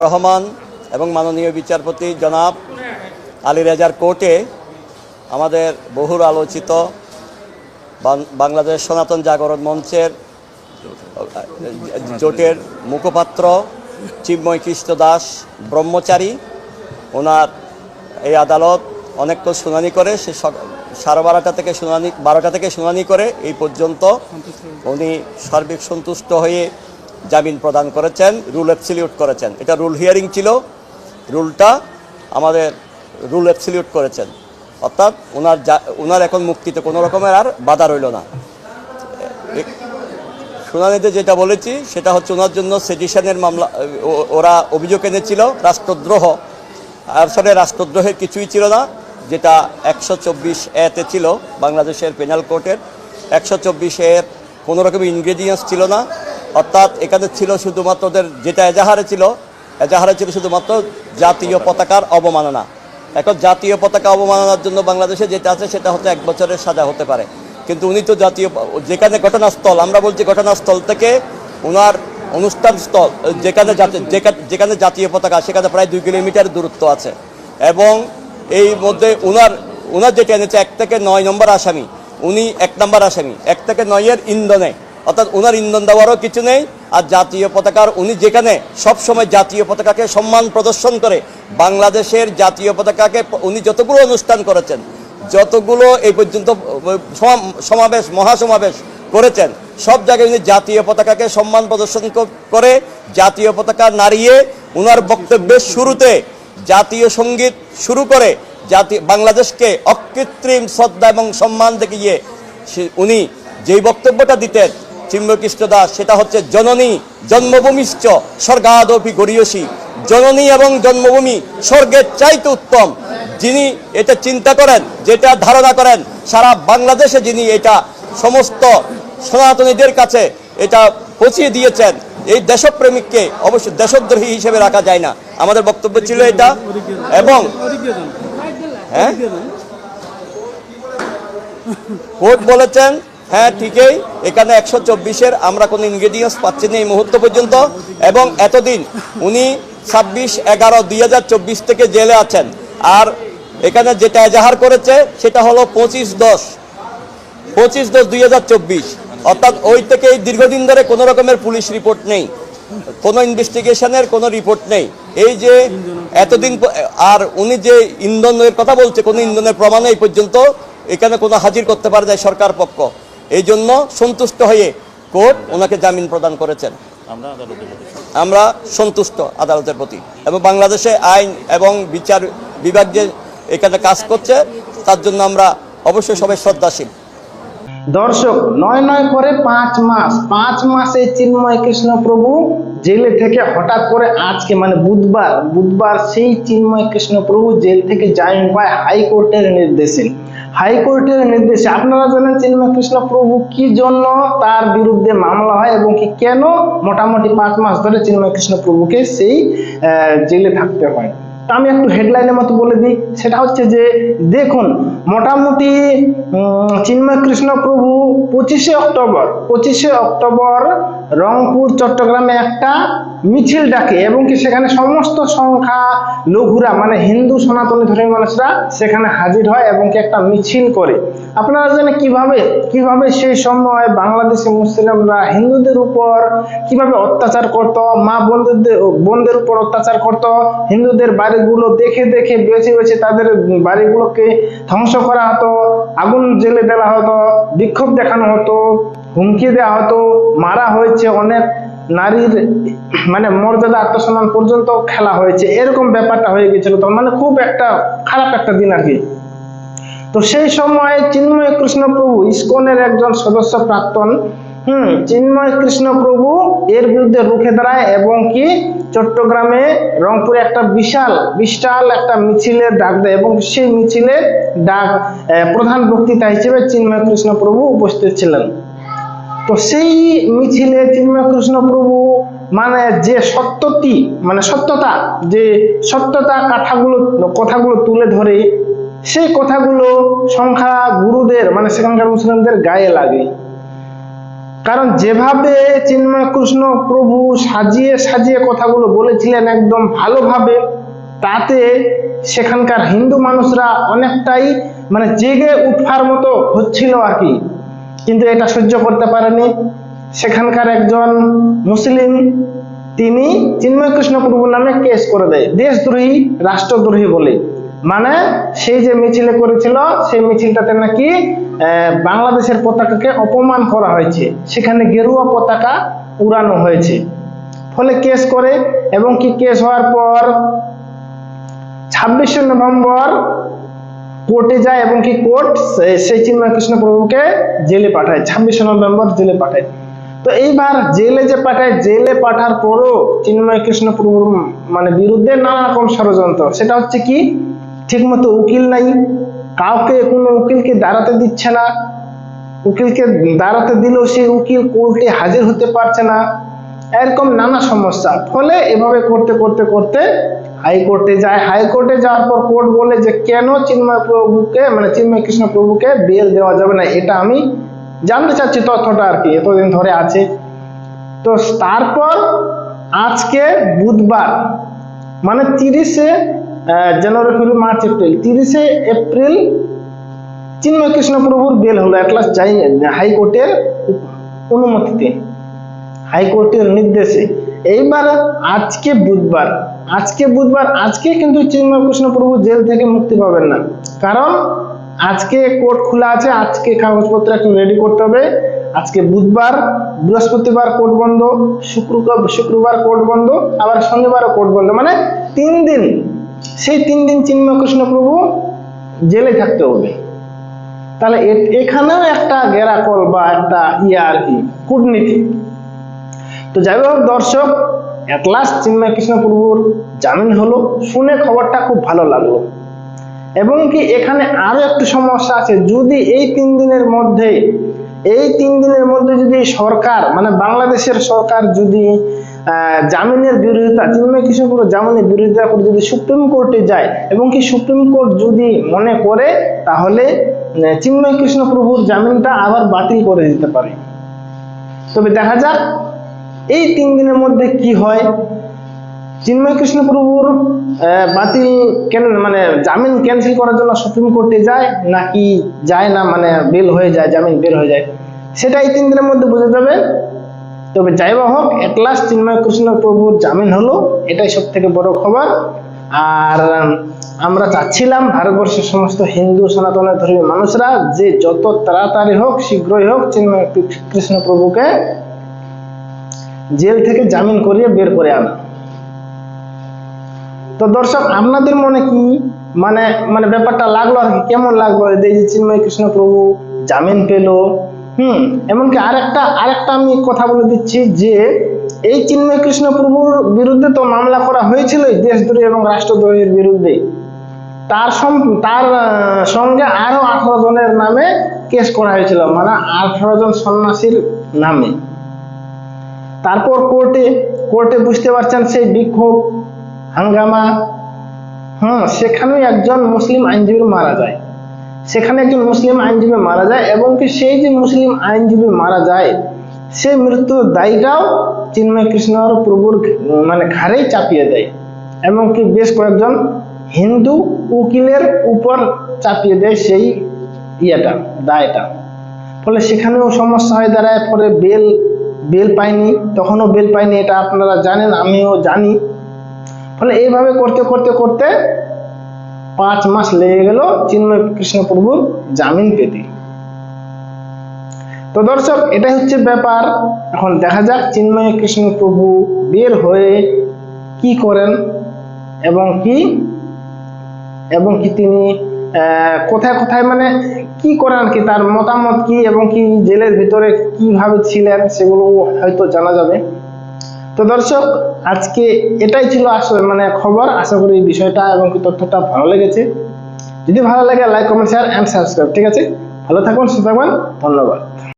রহমান এবং মাননীয় বিচারপতি জনাব আলী রেজার কোর্টে আমাদের বহুল আলোচিত বাংলাদেশ সনাতন জাগরণ মঞ্চের, জোটের মুখপাত্র চিন্ময় কৃষ্ণ দাস ব্রহ্মচারী। ওনার এই আদালত অনেকক্ষণ শুনানি করে, সে সাড়ে বারোটা থেকে শুনানি বারোটা থেকে শুনানি করে এই পর্যন্ত উনি সার্বিক সন্তুষ্ট হয়ে জামিন প্রদান করেছেন, রুল অ্যাবসিলিউট করেছেন। এটা রুল হিয়ারিং ছিল। রুলটা আমাদের রুল অ্যাবসিলিউট করেছেন। অর্থাৎ ওনার যা- ওনার এখন মুক্তিতে কোনো রকমের আর বাধা রইল না। শুনানিতে যেটা বলেছি, সেটা হচ্ছে ওনার জন্য সেডিশনের মামলা ওরা অভিযোগ এনেছিল, রাষ্ট্রদ্রোহ। আসলে রাষ্ট্রদ্রোহের কিছুই ছিল না, যেটা একশো চব্বিশ এতে ছিল, বাংলাদেশের পেনাল কোর্টের একশো চব্বিশ এর কোনো রকম ইনগ্রেডিয়েন্টস ছিল না। অর্থাৎ এখানে ছিল শুধুমাত্র ওদের যেটা এজাহারে ছিল এজাহারে ছিল শুধুমাত্র জাতীয় পতাকার অবমাননা। এখন জাতীয় পতাকা অবমাননার জন্য বাংলাদেশে যেটা আছে সেটা হচ্ছে এক বছরের সাজা হতে পারে। কিন্তু উনি তো জাতীয় যেখানে ঘটনাস্থল, আমরা বলছি ঘটনাস্থল থেকে ওনার অনুষ্ঠান স্থল, যেখানে যেখানে জাতীয় পতাকা, সেখানে প্রায় দুই কিলোমিটার দূরত্ব আছে। এবং এই মধ্যে ওনার ওনার যেটা এনেছে এক থেকে নয় নম্বর আসামি, উনি এক নম্বর আসামি, এক থেকে নয়ের ইন্ধনে অর্থাৎ ওনার ইন্ধন দেওয়ারও কিছু নেই, আর জাতীয় পতাকার উনি যেখানে সবসময় জাতীয় পতাকাকে সম্মান প্রদর্শন করে, বাংলাদেশের জাতীয় পতাকাকে উনি যতগুলো অনুষ্ঠান করেছেন, যতগুলো এই পর্যন্ত সম- সমাবেশ, মহাসমাবেশ করেছেন, সব জায়গায় উনি জাতীয় পতাকাকে সম্মান প্রদর্শন করে জাতীয় পতাকা নাড়িয়ে ওনার বক্তব্যের শুরুতে জাতীয় সংগীত শুরু করে জাতি, বাংলাদেশকে অকৃত্রিম শ্রদ্ধা এবং সম্মান দেখিয়ে উনি যেই বক্তব্যটা দিতেন চিম্বকৃষ্ণ দাস, সেটা হচ্ছে জননী জন্মভূমিশ্চ, স্বর্গাদপি গরিয়সী জননী এবং জন্মভূমি স্বর্গের চাইতে উত্তম। যিনি এটা চিন্তা করেন, যেটা ধারণা করেন, সারা বাংলাদেশে যিনি এটা সমস্ত সনাতনীদের কাছে এটা পৌঁছিয়ে দিয়েছেন, এই দেশপ্রেমিককে অবশ্যই দেশদ্রোহী হিসেবে রাখা যায় না। আমাদের বক্তব্য ছিল এটা। এবং হ্যাঁ? কোর্ট বলেছেন হ্যাঁ ঠিকই। এখানে একশো চব্বিশের আমরা কোনো ইনগ্রেডিয়েন্টস পাচ্ছি না এই মুহূর্ত পর্যন্ত। এবং এতদিন উনি ছাব্বিশ এগারো দুই থেকে জেলে আছেন। আর এখানে যেটা এজাহার করেছে, সেটা হলো পঁচিশ দশ। পঁচিশ দশ দুই অর্থাৎ ওই থেকে দীর্ঘদিন ধরে কোনো রকমের পুলিশ রিপোর্ট নেই। কোনো ইনভেস্টিগেশনের কোনো রিপোর্ট নেই। এই যে এতদিন আর উনি যে ইন্ধনের কথা বলছে, কোনো ইন্ধনের প্রমাণ এই পর্যন্ত এখানে কোনো হাজির করতে পারে যায় সরকার পক্ষ। এই জন্য সন্তুষ্ট হয়ে কোর্ট ওনাকে জামিন প্রদান করেছেন। আমরা সন্তুষ্ট আদালতের প্রতি। এবং বাংলাদেশে আইন এবং বিচার বিভাগ যে এখানে কাজ করছে তার জন্য আমরা অবশ্যই সবাই শ্রদ্ধাশীল। দর্শক নয় নয় করে পাঁচ মাস পাঁচ মাসে চিন্ময় কৃষ্ণ প্রভু জেলে থেকে হঠাৎ করে আজকে মানে বুধবার বুধবার সেই চিন্ময় কৃষ্ণ প্রভু জেল থেকে জামিন পায় হাইকোর্টের নির্দেশে। হাইকোর্টের নির্দেশে আপনারা জানেন চিন্ময় কৃষ্ণ প্রভু কি জন্য তার বিরুদ্ধে মামলা হয় এবং কি কেন মোটামুটি পাঁচ মাস ধরে চিন্ময় কৃষ্ণ প্রভুকে সেই জেলে থাকতে হয়। তা আমি একটু হেডলাইনের মতো বলে দিই। সেটা হচ্ছে যে, দেখুন, মোটামুটি চিন্ময় কৃষ্ণ প্রভু পঁচিশে অক্টোবর পঁচিশে অক্টোবর রংপুর, চট্টগ্রামে একটা মিছিল ডাকে এবং কি সেখানে সমস্ত সংখ্যা লঘুরা মানে হিন্দু, সনাতনী ধর্মী মানুষরা সেখানে হাজির হয় এবং কি একটা মিছিল করে। আপনারা জানেন কীভাবে কীভাবে সেই সময় বাংলাদেশি মুসলিমরা হিন্দুদের উপর কীভাবে অত্যাচার করত, মা বন্ধুদের, বোনদের উপর অত্যাচার করত, হিন্দুদের বাড়িগুলো দেখে দেখে বেছে বেছে তাদের বাড়িগুলোকে ধ্বংস করা হতো, আগুন জেলে দেওয়া হতো, বিক্ষোভ দেখানো হতো, হুমকি দেওয়া হতো, মারা হয়েছে অনেক নারীর মানে মর্যাদা, আত্মসম্মান পর্যন্ত খেলা হয়েছে। এরকম ব্যাপারটা হয়ে গেছিল তখন মানে খুব একটা খারাপ একটা দিন আর কি। তো সেই সময় চিন্ময় কৃষ্ণ প্রভু ইস্কনের একজন সদস্য প্রাক্তন, হুম, চিন্ময় কৃষ্ণ প্রভু এর বিরুদ্ধে রুখে দাঁড়ায় এবং কি চট্টগ্রামে রংপুরে একটা বিশাল বিশাল একটা মিছিলের ডাক দেয় এবং সেই মিছিলে ডাক প্রধান বক্তৃতা হিসেবে চিন্ময় কৃষ্ণ প্রভু উপস্থিত ছিলেন। তো সেই মিছিলে চিন্ময় কৃষ্ণ প্রভু মানে যে সত্যটি মানে সত্যতা, যে সত্যতা কথাগুলো কথাগুলো তুলে ধরে, সেই কথাগুলো সংখ্যা গুরুদের মানে সেখানকার মুসলিমদের গায়ে লাগে। কারণ যেভাবে চিন্ময় কৃষ্ণ প্রভু সাজিয়ে সাজিয়ে কথাগুলো বলেছিলেন একদম ভালোভাবে, তাতে সেখানকার হিন্দু মানুষরা অনেকটাই মানে জেগে উঠবার মতো হচ্ছিল আর কি। কিন্তু এটা সহ্য করতে পারেনি। সেখানকার একজন মুসলিম, তিনি চিন্ময় কৃষ্ণ প্রভু নামে কেস করে দেয়। দেশদ্রোহী, রাষ্ট্রদ্রোহী বলে। মানে সেই যে মিছিলে করেছিল, সেই মিছিলটাতে নাকি বাংলাদেশের পতাকাকে অপমান করা হয়েছে। সেখানে গেরুয়া পতাকা উড়ানো হয়েছে। ফলে কেস করে এবং কি কেস হওয়ার পর ছাব্বিশে নভেম্বর কোর্টে যায় এবং কি কোর্ট সেই চিন্ময় কৃষ্ণ প্রভুকে জেলে পাঠায়। ছাব্বিশে নভেম্বর জেলে পাঠায়। তো এইবার জেলে যে পাঠায়, জেলে পাঠার পরও চিন্ময় কৃষ্ণ প্রভুর মানে বিরুদ্ধে নানা রকম ষড়যন্ত্র। সেটা হচ্ছে কি, ঠিকমতো উকিল নাই, কাউকে কোনো উকিলকে দাঁড়াতে দিচ্ছে না, উকিলকে দাঁড়াতে দিলেও সেই উকিল কোর্টে হাজির হতে পারছে না। এরকম নানা সমস্যা। ফলে এভাবে করতে করতে করতে হাইকোর্টে যায়। হাইকোর্টে যাওয়ার পর কোর্ট বলে যে কেন চিন্ময় প্রভুকে মানে চিন্ময় কৃষ্ণ প্রভুকে বেল দেওয়া যাবে না, এটা আমি জানতে চাচ্ছি তথ্যটা আর কি, এতদিন ধরে আছে। তো তারপর আজকে বুধবার মানে তিরিশে জানুয়ারি, ফেব্রুয়ারি, মার্চ, এপ্রিল, তিরিশে এপ্রিল চিন্ময় কৃষ্ণ প্রভুর বেল হলো অ্যাটলাস যাই হাইকোর্টের অনুমতিতে, হাইকোর্টের নির্দেশে। এইবার আজকে বুধবার আজকে বুধবার, আজকে কিন্তু চিন্ময় কৃষ্ণ প্রভু জেল থেকে মুক্তি পাবেন না। কারণ আজকে কোর্ট খোলা আছে, আজকে কাগজপত্র একটু রেডি করতে হবে। আজকে বুধবার, বৃহস্পতিবার কোর্ট বন্ধ শুক্রবার শুক্রবার কোর্ট বন্ধ, আবার শনিবারও কোর্ট বন্ধ। মানে তিন দিন, সেই তিন দিন চিন্ময় কৃষ্ণ প্রভু জেলে থাকতে হবে। তাহলে এখানেও একটা গেরাকল বা একটা ইয়ে আর কি, কূটনীতি। তো যাই হোক দর্শক লাস্ট চিন্ময় কৃষ্ণ প্রভুর জামিন হলো। শুনে খবরটা খুব ভালো লাগল। এবং কি এখানে আরও একটু সমস্যা আছে, যদি এই তিন দিনের মধ্যে, এই তিন দিনের মধ্যে যদি সরকার মানে বাংলাদেশের সরকার যদি জামিনের বিরোধিতা চিন্ময় প্রভু জামিনের বিরোধিতা করে যদি সুপ্রিম কোর্টে যায়, এবং কি সুপ্রিম কোর্ট যদি মনে করে, তাহলে চিন্ময় কৃষ্ণ প্রভুর জামিনটা আবার বাতিল করে দিতে পারে। তবে দেখা যাক, এই তিন দিনের মধ্যে কি হয়। চিন্ময় কৃষ্ণ প্রভুর বাতিল কেন মানে জামিন ক্যান্সেল করার জন্য সুপ্রিম কোর্টে যায় নাকি যায় না মানে বেল হয়ে যায়, জামিন বের হয়ে যায় সেটা এই তিন দিনের মধ্যে বোঝা যাবে। তবে যাই বা হোক এট লাস্ট চিন্ময় কৃষ্ণ প্রভুর জামিন হলো, এটাই সব থেকে বড় খবর। আর, আমরা চাচ্ছিলাম ভারতবর্ষের সমস্ত হিন্দু সনাতনের ধর্মী মানুষরা যে যত তাড়াতাড়ি হোক, শীঘ্রই হোক চিন্ময় কৃষ্ণ প্রভুকে জেল থেকে জামিন করিয়ে বের করে আনা তো দর্শক, আপনাদের মনে কি মানে মানে ব্যাপারটা লাগল আর কি? কেমন লাগল? এই যে চিন্ময় কৃষ্ণ প্রভু জামিন পেল, হুম, এমনকি আরেকটা আরেকটা আমি কথা বলে দিচ্ছি যে, এই চিন্ময় কৃষ্ণ প্রভুর বিরুদ্ধে তো মামলা করা হয়েছিল দেশদ্রোহী এবং রাষ্ট্রদ্রোহীর বিরুদ্ধে। তার তার সঙ্গে আরও আঠারো জনের নামে কেস করা হয়েছিল মানে আঠারো জন সন্ন্যাসীর নামে। তারপর কোর্টে কোর্টে বুঝতে পারছেন সেই বিক্ষোভ হাঙ্গামা হ্যাঁ সেখানেও একজন মুসলিম আইনজীবী মারা যায়। সেখানে একজন মুসলিম আইনজীবী মারা যায় এবং কি সেই যে মুসলিম আইনজীবী মারা যায়, সেই মৃত্যুর দায়টাও চিন্ময় কৃষ্ণর প্রভুর মানে ঘাড়েই চাপিয়ে দেয়। এবং কি বেশ কয়েকজন হিন্দু উকিলের উপর চাপিয়ে দেয় সেই ইয়েটা, দায়টা। ফলে সেখানেও সমস্যা হয়ে দাঁড়ায় পরে বেল বেল পায়নি, তখনও বেল পায়নি, এটা আপনারা জানেন, আমিও জানি। ফলে এইভাবে করতে করতে করতে পাঁচ মাস লেগে গেল চিন্ময় কৃষ্ণ প্রভুর জামিন পেতে। তো দর্শক, এটাই হচ্ছে ব্যাপার। এখন দেখা যাক চিন্ময় কৃষ্ণ প্রভু বের হয়ে কি করেন এবং কি এবং কি তিনি কোথায় কোথায় মানে কি করেন কি, তার মতামত কি এবং কি জেলের ভিতরে কীভাবে ছিলেন, সেগুলো হয়তো জানা যাবে। তো দর্শক, আজকে এটাই ছিল আসলে মানে খবর। আশা করি বিষয়টা এবং তথ্যটা ভালো লেগেছে। যদি ভালো লাগে like comment share and subscribe ঠিক আছে? ভালো থাকুন, সুস্থ থাকবেন ধন্যবাদ।